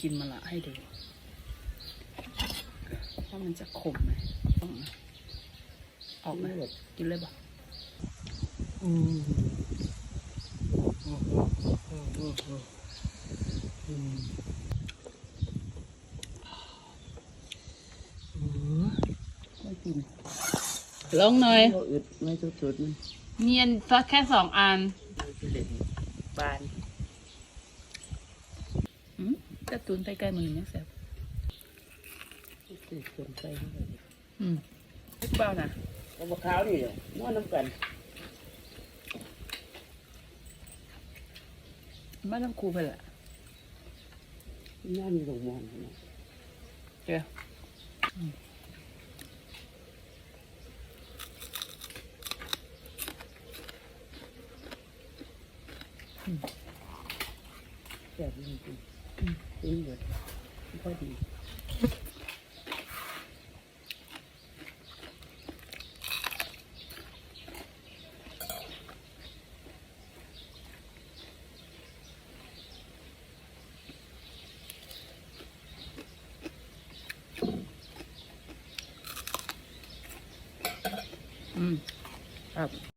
กินมะละให้ดูว่ามันจะขมไหมต้องนะออกไหมกินเลยปะอืมอืมอืมอืมอืมอืมอืมไม่กินลองหน่อยก็อึดไม่สุดๆมันเนียนสักแค่สองอันไม่สิเล่นบานอืม แต่ตุนใกล้ๆมันยังแซ่บสิสนใจเท่าไหร่อืมพริกเปล่านะเอามะพร้าวนี่เนี่ยนวดน้ำกันบ้านน้ำคูไปแหละน่ามีหลงมอนนะเดี๋ยวแบบนี้จริงๆ กินเบิดพอดีอืมครับ